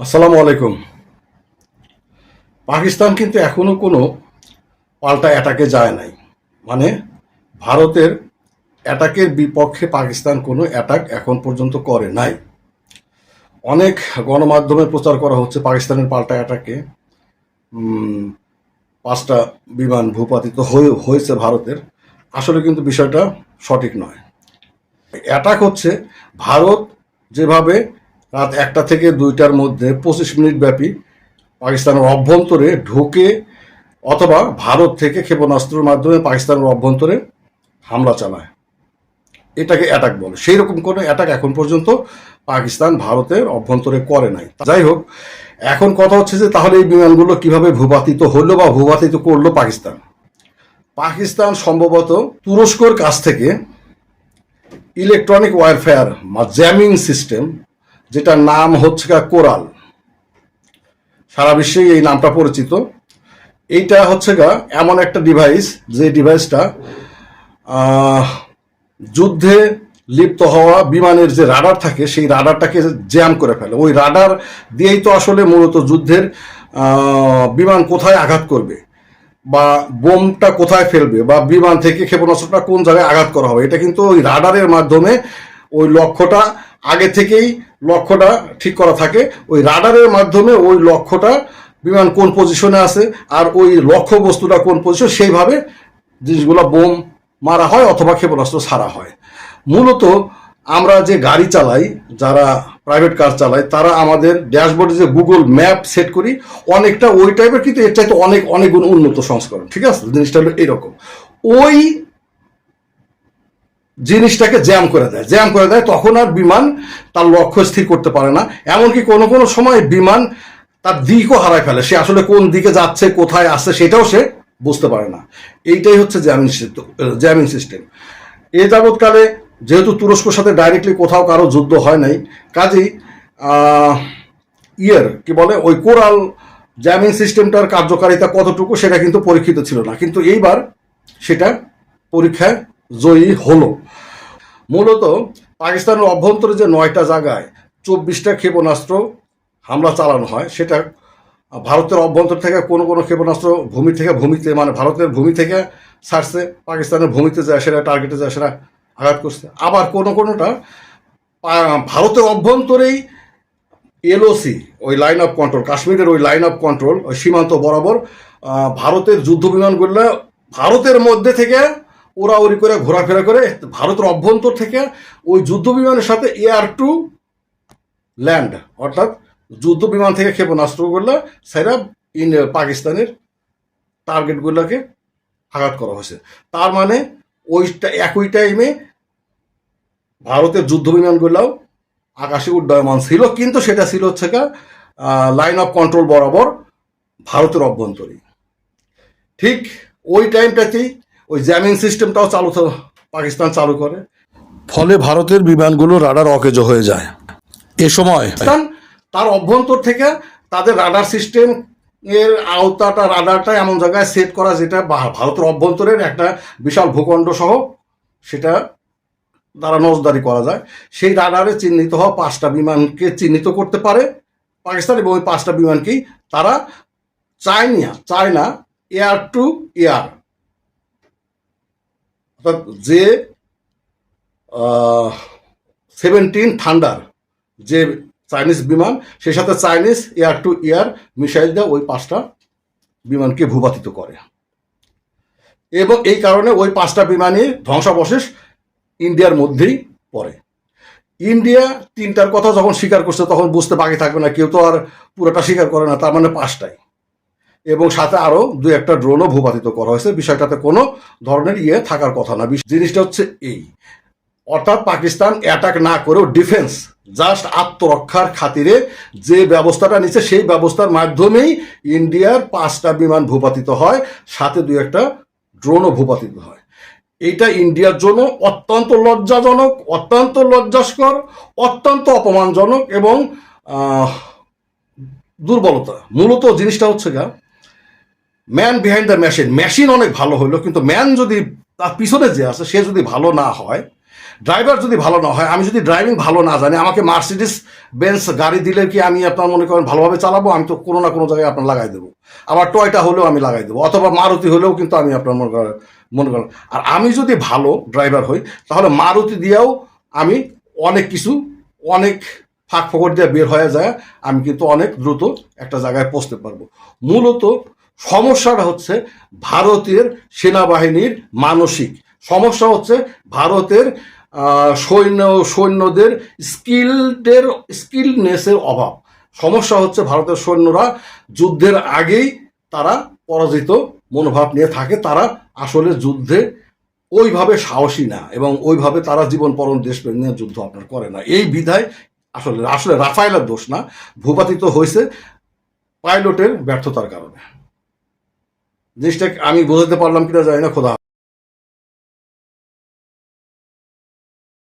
আসসালামু আলাইকুম। পাকিস্তান কিন্তু এখনও কোনো পাল্টা অ্যাটাকে যায় নাই। মানে ভারতের অ্যাটাকের বিপক্ষে পাকিস্তান কোনো অ্যাটাক এখন পর্যন্ত করে নাই। অনেক গণমাধ্যমে প্রচার করা হচ্ছে পাকিস্তানের পাল্টা অ্যাটাকে। পাঁচটা বিমান ভূপাতিত হয়ে হয়েছে ভারতের। আসলে কিন্তু বিষয়টা সঠিক নয়। অ্যাটাক হচ্ছে ভারত যেভাবে রাত একটা থেকে দুইটার মধ্যে পঁচিশ মিনিট ব্যাপী পাকিস্তানের অভ্যন্তরে ঢুকে অথবা ভারত থেকে ক্ষেপণাস্ত্রের মাধ্যমে পাকিস্তানের অভ্যন্তরে হামলা চালায়। এটাকে অ্যাটাক বলে। সেই রকম কোনো অ্যাটাক এখন পর্যন্ত পাকিস্তান ভারতের অভ্যন্তরে করে নাই। যাই হোক, এখন কথা হচ্ছে যে তাহলে এই বিমানগুলো কীভাবে ভূপাতিত হলো বা ভূপাতিত করল পাকিস্তান? পাকিস্তান সম্ভবত তুরস্কর কাছ থেকে ইলেকট্রনিক ওয়ারফেয়ার বা জ্যামিং সিস্টেম যেটার নাম হচ্ছে কোরাল। সারা বিশ্বেই এই নামটা পরিচিত। এইটা হচ্ছে গা এমন একটা ডিভাইস যে ডিভাইসটা যুদ্ধে লিপ্ত হওয়া বিমানের যে রাডার থাকে, সেই রাডারটাকে জ্যাম করে ফেলে। ওই রাডার দিয়েই তো আসলে মূলত যুদ্ধের বিমান কোথায় আঘাত করবে, বা বোমটা কোথায় ফেলবে, বা বিমান থেকে ক্ষেপণাস্ত্রটা কোন জায়গায় আঘাত করা হবে। এটা কিন্তু ওই রাডারের মাধ্যমে ওই লক্ষ্যটা আগে থেকেই লক্ষ্যটা ঠিক করা থাকে। ওই রাডারের মাধ্যমে ওই লক্ষ্যটা বিমান কোন পজিশনে আছে আর ওই লক্ষ্য বস্তুটা কোন পজিশন সেইভাবে জিনিসগুলো বোম মারা হয় অথবা ক্ষেপণাস্ত্র ছাড়া হয়। মূলত আমরা যে গাড়ি চালাই, যারা প্রাইভেট কার চালায়, তারা আমাদের ড্যাশবোর্ডে যে গুগল ম্যাপ সেট করি, অনেকটা ওই টাইপের কিন্তু এর চাইতে অনেক অনেক গুণ উন্নত সংস্করণ। ঠিক আছে? জিনিসটা হলো এরকম। ওই জিনিসটাকে জ্যাম করে দেয়। জ্যাম করে দেয়, তখন আর বিমান তার লক্ষ্য স্থির করতে পারে না। এমনকি কোনো কোনো সময় বিমান তার দিকও হারায় ফেলে। সে আসলে কোন দিকে যাচ্ছে, কোথায় আসছে, সেটাও সে বুঝতে পারে না। এইটাই হচ্ছে জ্যামিং জ্যামিং সিস্টেম। এ যাবৎকালে যেহেতু তুরস্কর সাথে ডাইরেক্টলি কোথাও কারও যুদ্ধ হয় নাই, কাজেই ইয়ের, কি বলে, ওই কোরাল জ্যামিং সিস্টেমটার কার্যকারিতা কতটুকু সেটা কিন্তু পরীক্ষিত ছিল না। কিন্তু এইবার সেটা পরীক্ষায় জয়ী হলো। মূলত পাকিস্তানের অভ্যন্তরে যে নয়টা জায়গায় চব্বিশটা ক্ষেপণাস্ত্র হামলা চালানো হয়, সেটা ভারতের অভ্যন্তর থেকে কোনো কোনো ক্ষেপণাস্ত্র ভূমি থেকে ভূমিতে মানে ভারতের ভূমি থেকে ছাড়ছে, পাকিস্তানের ভূমিতে যায় সেটা টার্গেটে যায় সেটা আঘাত করছে। আবার কোনো কোনোটা ভারতের অভ্যন্তরেই এলওসি, ওই লাইন অফ কন্ট্রোল কাশ্মীরের ওই লাইন অফ কন্ট্রোল ওই সীমান্ত বরাবর ভারতের যুদ্ধ বিমানগুলো ভারতের মধ্যে থেকে ওরাউরি করে, ঘোরাফেরা করে ভারতের অভ্যন্তর থেকে ওই যুদ্ধ বিমানের সাথে এয়ার টু ল্যান্ড অর্থাৎ যুদ্ধ বিমান থেকে ক্ষেপণাস্ত্রগুলো সেরা ইন পাকিস্তানের টার্গেটগুলোকে আঘাত করা হয়েছে। তার মানে ওইটা একই টাইমে ভারতের যুদ্ধ বিমানগুলোও আকাশে উড্ডয়মান ছিল, কিন্তু সেটা ছিল হচ্ছে লাইন অফ কন্ট্রোল বরাবর ভারতের অভ্যন্তরে ঠিক ওই টাইমটাতেই ওই জ্যামিং সিস্টেমটাও চালু পাকিস্তান চালু করে। ফলে ভারতের বিমানগুলো রাডার অকেজ হয়ে যায়। এ সময় তার অভ্যন্তর থেকে তাদের রাডার সিস্টেম এর আওতাটা রাডারটা এমন জায়গায় সেট করা যেটা ভারতের অভ্যন্তরের একটা বিশাল ভূখণ্ড সহ সেটা দ্বারা নজদারি করা যায়। সেই রাডারে চিহ্নিত হওয়া পাঁচটা বিমানকে চিহ্নিত করতে পারে পাকিস্তান এবং ওই পাঁচটা বিমানকেই তারা China China air to air অর্থাৎ যে সেভেন্টিন থান্ডার যে চাইনিজ বিমান, সেই সাথে Chinese air to air missile দিয়ে ওই পাঁচটা বিমানকে ভূপাতিত করে। এবং এই কারণে ওই পাঁচটা বিমানই ধ্বংসাবশেষ ইন্ডিয়ার মধ্যেই পড়ে। ইন্ডিয়া তিনটার কথা যখন স্বীকার করছে, তখন বুঝতে বাকি থাকবে না, কেউ তো আর পুরোটা স্বীকার করে না, তার মানে পাঁচটাই। এবং সাথে আরও দু একটা ড্রোনও ভূপাতিত করা হয়েছে। বিষয়টাতে কোনো ধরনের ইয়ে থাকার কথা না। জিনিসটা হচ্ছে এই। অর্থাৎ পাকিস্তান অ্যাটাক না করেও ডিফেন্স জাস্ট আত্মরক্ষার খাতিরে যে ব্যবস্থাটা নিচ্ছে, সেই ব্যবস্থার মাধ্যমেই ইন্ডিয়ার পাঁচটা বিমান ভূপাতিত হয়, সাথে দু একটা ড্রোনও ভূপাতিত হয়। এটা ইন্ডিয়ার জন্য অত্যন্ত লজ্জাজনক, অত্যন্ত লজ্জাস্কর, অত্যন্ত অপমানজনক এবং দুর্বলতা। মূলত জিনিসটা হচ্ছে গা man behind the machine machine অনেক ভালো হলো কিন্তু ম্যান যদি তার পিছনে যে আছে, সে যদি ভালো না হয় ড্রাইভার যদি ভালো না হয়, আমি যদি ড্রাইভিং ভালো না জানি, আমাকে মার্সিডিস বেঞ্চ গাড়ি দিলে কি আমি আপনার মনে করেন ভালোভাবে চালাবো? আমি তো কোনো না কোনো জায়গায় আপনার লাগাই দেবো। আবার টয়টা হলেও আমি লাগাই দেবো, অথবা মারুতি হলেও কিন্তু আমি আপনার মনে করেন মনে করেন। আর আমি যদি ভালো ড্রাইভার হই, তাহলে মারুতি দিয়েও আমি অনেক কিছু, অনেক ফাঁক ফকর দিয়ে বের হয়ে যায়, আমি কিন্তু অনেক দ্রুত একটা জায়গায় পৌঁছতে পারব। মূলত সমস্যাটা হচ্ছে ভারতের সেনাবাহিনীর মানসিক। সমস্যা হচ্ছে ভারতের সৈন্য, সৈন্যদের স্কিলদের, স্কিলনেসের অভাব। সমস্যা হচ্ছে ভারতের সৈন্যরা যুদ্ধের আগেই তারা পরাজিত মনোভাব নিয়ে থাকে, তারা আসলে যুদ্ধে ওইভাবে সাহসী না এবং ওইভাবে তারা জীবন পরম দেশপ্রেম নিয়ে যুদ্ধ আপনার করে না। এই বিধায় আসলে আসলে রাফায়েলের দোষ না, ভূপাতিত হয়েছে পাইলটের ব্যর্থতার কারণে। জিনিসটা আমি বোঝাতে পারলাম কিনা জানি না খোদা